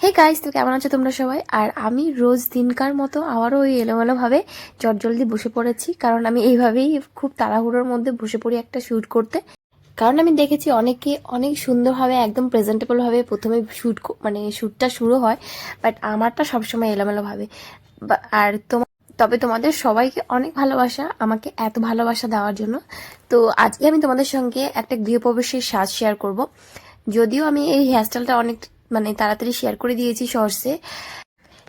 Hey guys তো কেমন আছো তোমরা সবাই? আর আমি রোজ দিনকার মতো আবারও ওই এলোমেলোভাবে জলদি বসে পড়েছি, কারণ আমি এইভাবেই খুব তাড়াহুড়োর মধ্যে বসে পড়ি একটা শ্যুট করতে। কারণ আমি দেখেছি অনেকে অনেক সুন্দরভাবে, একদম প্রেজেন্টেবলভাবে প্রথমে শ্যুট মানে শ্যুটটা শুরু হয় বাট আমারটা সবসময় এলোমেলোভাবে। আর তোমার তবে তোমাদের সবাইকে অনেক ভালোবাসা, আমাকে এত ভালোবাসা দেওয়ার জন্য। তো আজকে আমি তোমাদের সঙ্গে একটা গৃহপ্রবেশের সাজ শেয়ার করব। যদিও আমি এই হেয়ারস্টাইলটা অনেক মানে তাড়াতাড়ি শেয়ার করে দিয়েছি শর্টসে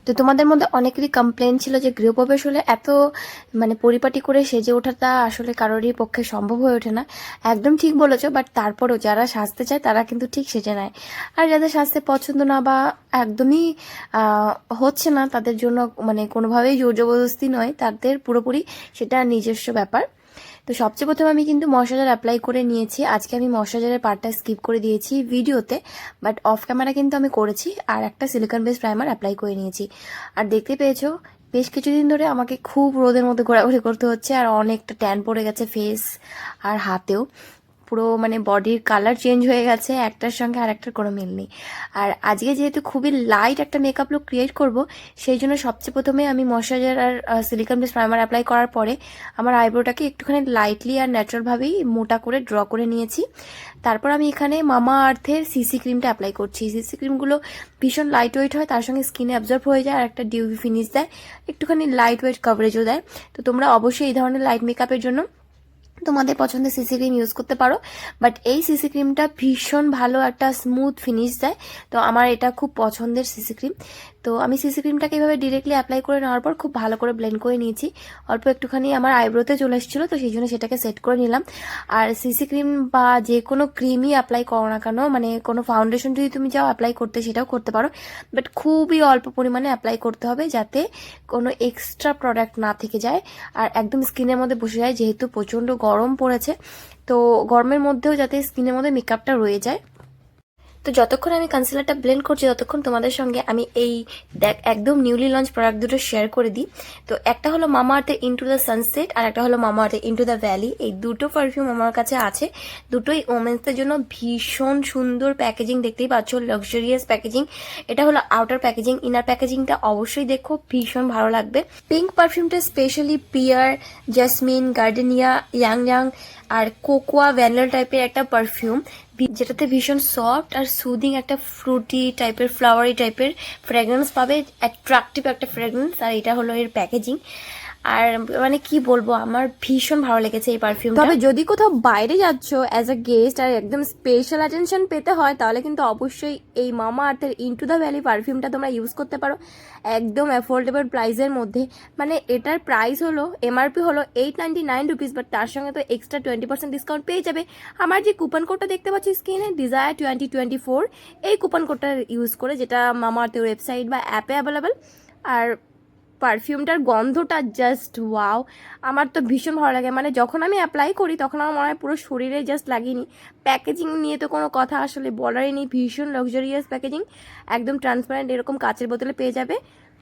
তো তোমাদের মধ্যে অনেকেরই কমপ্লেন ছিল যে গৃহপ্রবেশ হলে এত মানে পরিপাটি করে সেজে ওঠাটা আসলে কারোরই পক্ষে সম্ভব হয়ে ওঠে না। একদম ঠিক বলেছ বাট তারপরও যারা সাজতে চায় তারা কিন্তু ঠিক সেজে নেয়। আর যাদের সাজতে পছন্দ না বা একদমই হচ্ছে না, তাদের জন্য মানে কোনোভাবেই জোর জবরদস্তি নয়, তাদের পুরোপুরি সেটা নিজস্ব ব্যাপার। তো সবচেয়ে প্রথমে আমি কিন্তু ময়শ্চারাইজার অ্যাপ্লাই করে নিয়েছি। আজকে আমি ময়শ্চারাইজারের পার্টটা স্কিপ করে দিয়েছি ভিডিওতে বাট অফ ক্যামেরা কিন্তু আমি করেছি আর একটা সিলিকন বেস প্রাইমার অ্যাপ্লাই করে নিয়েছি। আর দেখতে পেয়েছ, বেশ কিছুদিন ধরে আমাকে খুব রোদের মধ্যে ঘোরাঘুরি করতে হচ্ছে আর অনেকটা ট্যান পড়ে গেছে ফেস আর হাতেও। পুরো মানে বডির কালার চেঞ্জ হয়ে গেছে, একটার সঙ্গে আর একটার কোনো মিল নেই। আর আজকে যেহেতু খুবই লাইট একটা মেকআপ লুক ক্রিয়েট করব, সেই জন্য সবচেয়ে প্রথমে আমি ময়শ্চারাইজার আর সিলিকন বেস প্রাইমার অ্যাপ্লাই করার পরে আমার আইব্রোটাকে একটুখানি লাইটলি আর ন্যাচারালভাবেই মোটা করে ড্র করে নিয়েছি। তারপর আমি এখানে মামা আর্থের সিসি ক্রিমটা অ্যাপ্লাই করছি। সিসি ক্রিমগুলো ভীষণ লাইট ওয়েট হয়, তার সঙ্গে স্কিনে অ্যাবজর্ব হয়ে যায় আর একটা ডিউভি ফিনিশ দেয়, একটুখানি লাইট ওয়েট কভারেজও দেয়। তো তোমরা অবশ্যই এই ধরনের লাইট মেকআপের জন্য তোমাদের পছন্দের সিসি ক্রিম ইউজ করতে পারো। বাট এই সিসি ক্রিমটা ভীষণ ভালো একটা স্মুথ ফিনিশ দেয়। তো আমার এটা খুব পছন্দের সিসি ক্রিম তো আমি সিসি ক্রিমটাকে এভাবে ডিরেক্টলি অ্যাপ্লাই করে নেওয়ার পর খুব ভালো করে ব্লেন্ড করে নিয়েছি। অল্প একটুখানি আমার আইব্রোতে চলে এসেছিল, তো সেই জন্য সেটাকে সেট করে নিলাম। আর সিসি ক্রিম বা যে কোনো ক্রিমই অ্যাপ্লাই করো না কেন মানে কোনো ফাউন্ডেশন যদি তুমি যাও অ্যাপ্লাই করতে, সেটাও করতে পারো। বাট খুবই অল্প পরিমাণে অ্যাপ্লাই করতে হবে যাতে কোনো এক্সট্রা প্রোডাক্ট না থেকে যায়। আর একদম স্কিনের মধ্যে বসে যায়, যেহেতু প্রচণ্ড গরম। পড়েছে। তো গরমের মধ্যেও যাতে স্কিনের মধ্যে মেকআপটা রয়ে যায়। তো যতক্ষণ আমি কনসিলারটা ব্লেন্ড করছি, ততক্ষণ তোমাদের সঙ্গে আমি এই দেখ, একদম নিউলি লঞ্চ প্রোডাক্ট দুটো শেয়ার করে দিই। তো একটা হলো মামা আর্থের ইন্টু দ্য সানসেট আর একটা হলো মামা আর্থের ইন্টু দ্য ভ্যালি এই দুটো পারফিউম আমার কাছে আছে। দুটোই ওমেন্সদের জন্য ভীষণ সুন্দর প্যাকেজিং দেখতেই পাচ্ছ লাক্সারিয়াস প্যাকেজিং এটা হলো আউটার প্যাকেজিং ইনার প্যাকেজিংটা অবশ্যই দেখো, ভীষণ ভালো লাগবে। Pink পারফিউমটা specially peer jasmine gardenia young young আর কোকোয়া ভ্যানিলা টাইপের একটা পারফিউম যেটাতে ভীষণ সফট আর সুদিং একটা ফ্রুটি টাইপের ফ্লাওয়ারি টাইপের ফ্রেগরেন্স পাবে অ্যাট্রাকটিভ একটা ফ্রেগরেন্স আর এটা হলো এর প্যাকেজিং আর মানে কি বলব, আমার ভীষণ ভালো লেগেছে এই পারফিউম তবে যদি কোথাও বাইরে যাচ্ছ অ্যাজ আ গেস্ট আর একদম স্পেশাল অ্যাটেনশন পেতে হয়, তাহলে কিন্তু অবশ্যই এই মামা আর্থের ইনটু দ্য ভ্যালি পারফিউমটা তোমরা ইউজ করতে পারো। একদম অ্যাফোর্ডেবল প্রাইসের মধ্যে। মানে এটার প্রাইস হলো এমআরপি হলো eight ninety nine rupees but তার সঙ্গে তো এক্সট্রা টোয়েন্টি পার্সেন্ট ডিসকাউন্ট পেয়ে যাবে। আমার যে কুপন কোডটা দেখতে পাচ্ছি স্ক্রিনে ডিজায়ার টোয়েন্টি টোয়েন্টি ফোর এই কুপন কোডটা ইউজ করে, যেটা মামা আর্থের ওয়েবসাইট বা অ্যাপে অ্যাভেলেবেল আর পারফিউমটার গন্ধটা জাস্ট ওয়াও আমার তো ভীষণ ভালো লাগে। মানে যখন আমি অ্যাপ্লাই করি, তখন আমার মনে হয় পুরো শরীরে জাস্ট লাগিয়ে নিই প্যাকেজিং নিয়ে তো কোনো কথা আসলে বলারই নেই। ভীষণ লাক্সারিয়াস প্যাকেজিং একদম ট্রান্সপারেন্ট এরকম কাচের বোতলে পেয়ে যাবে।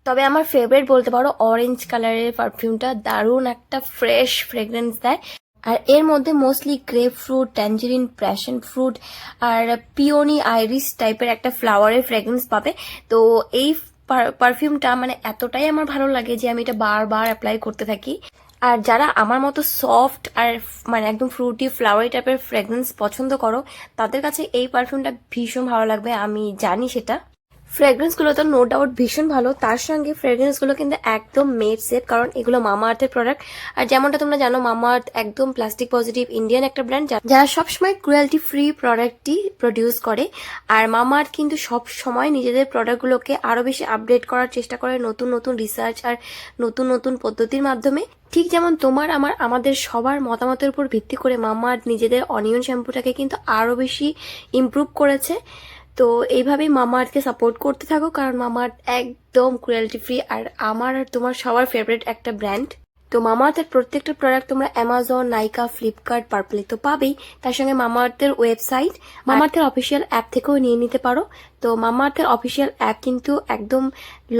তবে আমার ফেভারিট বলতে পারো অরেঞ্জ কালারের পারফিউমটা দারুণ একটা ফ্রেশ ফ্রেগরেন্স দেয়। আর এর মধ্যে mostly grapefruit tangerine passion fruit আর পিওনি আইরিস টাইপের একটা ফ্লাওয়ারের ফ্রেগরেন্স পাবে। তো এই পারফিউমটা মানে এতটাই আমার ভালো লাগে যে আমি এটা বারবার অ্যাপ্লাই করতে থাকি। আর যারা আমার মতো সফট আর মানে একদম ফ্রুটি ফ্লাওয়ারি টাইপের ফ্রেগরেন্স পছন্দ করো, তাদের কাছে এই পারফিউমটা ভীষণ ভালো লাগবে, আমি জানি সেটা। ফ্রেগরেন্সগুলো তো নো ডাউট ভীষণ ভালো। তার সঙ্গে ফ্রেগরেন্সগুলো কিন্তু একদম মেড সেফ কারণ এগুলো মামা আর্থের প্রোডাক্ট আর যেমনটা তোমরা জানো, মামা আর্থ একদম প্লাস্টিক পজিটিভ ইন্ডিয়ান একটা ব্র্যান্ড যারা সবসময় ক্রুয়ালিটি ফ্রি প্রোডাক্টটি প্রডিউস করে। আর মামা আর্থ কিন্তু সব সময় নিজেদের প্রোডাক্টগুলোকে আরও বেশি আপডেট করার চেষ্টা করে নতুন নতুন রিসার্চ আর নতুন নতুন পদ্ধতির মাধ্যমে। ঠিক যেমন তোমার, আমার, আমাদের সবার মতামতের উপর ভিত্তি করে মামা আর্থ নিজেদের অনিয়ন শ্যাম্পুটাকে কিন্তু আরও বেশি ইমপ্রুভ করেছে। তো এইভাবেই মামা আর্থকে সাপোর্ট করতে থাকো, কারণ মামা আর্থ একদম ক্রুয়ালিটি ফ্রি আর আমার আর তোমার সবার ফেভারিট একটা ব্র্যান্ড তো মামা আর্থের প্রত্যেকটা প্রোডাক্ট তোমরা অ্যামাজন নাইকা ফ্লিপকার্ট পার্পলে তো পাবেই। তার সঙ্গে মামা আর্থের ওয়েবসাইট মামা আর্থের অফিসিয়াল অ্যাপ থেকেও নিয়ে নিতে পারো। তো মামা আর্থের অফিসিয়াল অ্যাপ কিন্তু একদম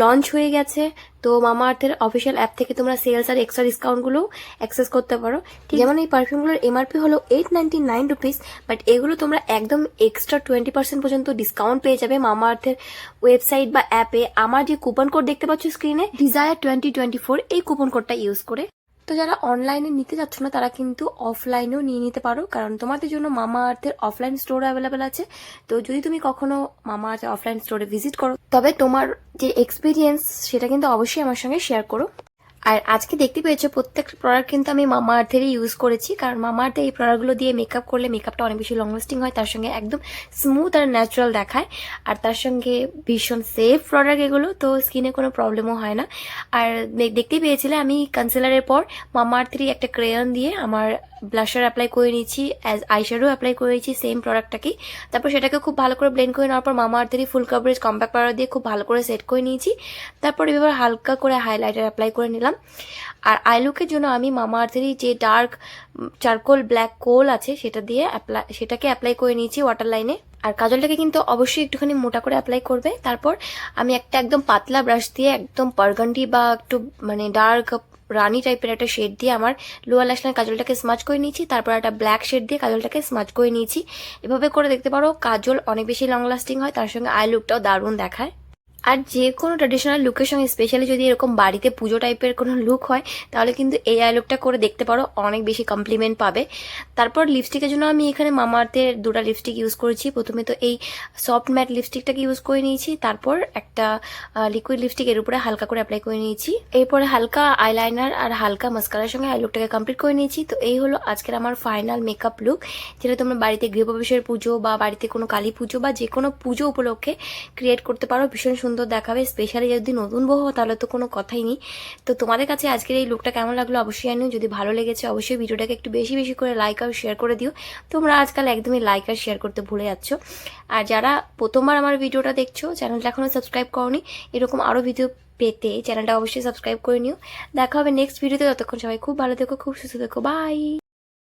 লঞ্চ হয়ে গেছে। তো মামা আর্থের অফিসিয়াল অ্যাপ থেকে তোমরা সেলস আর এক্সট্রা ডিসকাউন্টগুলো অ্যাক্সেস করতে পারো। ঠিক। যেমন এই পারফিউমগুলোর এমআরপি হলো eight ninety nine rupees but এগুলো তোমরা একদম এক্সট্রা টোয়েন্টি পার্সেন্ট পর্যন্ত ডিসকাউন্ট পেয়ে যাবে মামা আর্থের ওয়েবসাইট বা অ্যাপে আমার যে কুপন কোড দেখতে পাচ্ছ স্ক্রিনে ডিজায়ার টোয়েন্টি টোয়েন্টি ফোর এই কুপন কোডটা ইউজ করে। তো যারা অনলাইনে নিতে যাচ্ছ না, তারা কিন্তু অফলাইনেও নিয়ে নিতে পারো। কারণ তোমাদের জন্য মামা আর্থের অফলাইন স্টোর অ্যাভেলেবেল আছে। তো যদি তুমি কখনো মামা আর্থের অফলাইন স্টোরে ভিজিট করো, তবে তোমার যে এক্সপিরিয়েন্স সেটা কিন্তু অবশ্যই আমার সঙ্গে শেয়ার করো। আর আজকে দেখতে পেয়েছ, প্রত্যেক প্রোডাক্ট কিন্তু আমি মামা আর্থেরই ইউজ করেছি। কারণ মামা আর্থে এই প্রোডাক্টগুলো দিয়ে মেকআপ করলে মেকআপটা অনেক বেশি লং লাস্টিং হয়, তার সঙ্গে একদম স্মুথ আর ন্যাচারাল দেখায়। আর তার সঙ্গে ভীষণ সেফ প্রোডাক্ট এগুলো, তো স্কিনে কোনো প্রবলেমও হয় না। আর দেখতেই পেয়েছিলে আমি কনসিলারের পর মামা আর্থেরই একটা ক্রেয়ন দিয়ে আমার ব্লাশার অ্যাপ্লাই করে নিয়েছি অ্যাজ আইশ্যাডো অ্যাপ্লাই করে নিয়েছি সেম প্রোডাক্টটাকেই তারপর সেটাকে খুব ভালো করে ব্লেন্ড করে নেওয়ার পর মামা আর্থেরই ফুল কাভারেজ কম্প্যাক্ট পাউডার দিয়ে খুব ভালো করে সেট করে নিয়েছি। তারপর এবার হালকা করে হাইলাইটার অ্যাপ্লাই করে নিলাম। আর আই লুকের জন্য আমি মামা আর্থেরই যে ডার্ক চারকোল ব্ল্যাক কোল আছে, সেটা দিয়ে অ্যাপ্লাই সেটাকে অ্যাপ্লাই করে নিয়েছি ওয়াটার লাইনে আর কাজলটাকে কিন্তু অবশ্যই একটুখানি মোটা করে অ্যাপ্লাই করবে। তারপর আমি একটা একদম পাতলা ব্রাশ দিয়ে একদম পারগান্ডি বা একটু মানে ডার্ক রানি টাইপের একটা শেড দিয়ে আমার লোয়ার ল্যাশলাইন কাজলটাকে স্মাচ করে নিয়েছি। তারপর একটা ব্ল্যাক শেড দিয়ে কাজলটাকে স্মাচ করে নিয়েছি। এভাবে করে দেখতে পারো কাজল অনেক বেশি লং লাস্টিং হয়, তার সঙ্গে আই লুকটাও দারুণ দেখায়। আর যে কোনো ট্র্যাডিশনাল লুকের সঙ্গে স্পেশালি যদি এরকম বাড়িতে পুজো টাইপের কোনো লুক হয়, তাহলে কিন্তু এই আই লুকটা করে দেখতে পারো, অনেক বেশি কমপ্লিমেন্ট পাবে। তারপর লিপস্টিকের জন্য আমি এখানে মামার্থের দুটো লিপস্টিক ইউজ করেছি। প্রথমে তো এই সফট ম্যাট লিপস্টিকটাকে ইউজ করে নিয়েছি, তারপর একটা লিকুইড লিপস্টিক এর উপরে হালকা করে অ্যাপ্লাই করে নিয়েছি। এরপরে হালকা আইলাইনার আর হালকা মাস্কারার সঙ্গে আই লুকটাকে কমপ্লিট করে নিয়েছি। তো এই হলো আজকের আমার ফাইনাল মেকআপ লুক যেটা তোমরা বাড়িতে গৃহপ্রবেশের পুজো বা বাড়িতে কোনো কালী পুজো বা যে কোনো পুজো উপলক্ষে ক্রিয়েট করতে পারো ভীষণ সুন্দর দেখাবে স্পেশালি যদি নতুন বউ তাহলে তো কোনো কথাই নেই। তো তোমাদের কাছে আজকের এই লুকটা কেমন লাগল অবশ্যই জানিও। যদি ভালো লেগেছে, অবশ্যই ভিডিওটাকে একটু বেশি বেশি করে লাইক আর শেয়ার করে দিও। তোমরা আজকাল একদমই লাইক আর শেয়ার করতে ভুলে যাচ্ছ। আর যারা প্রথমবার আমার ভিডিওটা দেখছ চ্যানেলটা এখনও সাবস্ক্রাইব করনি, এরকম আরও ভিডিও পেতে চ্যানেলটা অবশ্যই সাবস্ক্রাইব করে নিও। দেখা হবে নেক্সট ভিডিওতে ততক্ষণ সবাই খুব ভালো থেকো, খুব সুস্থ থেকো। বাই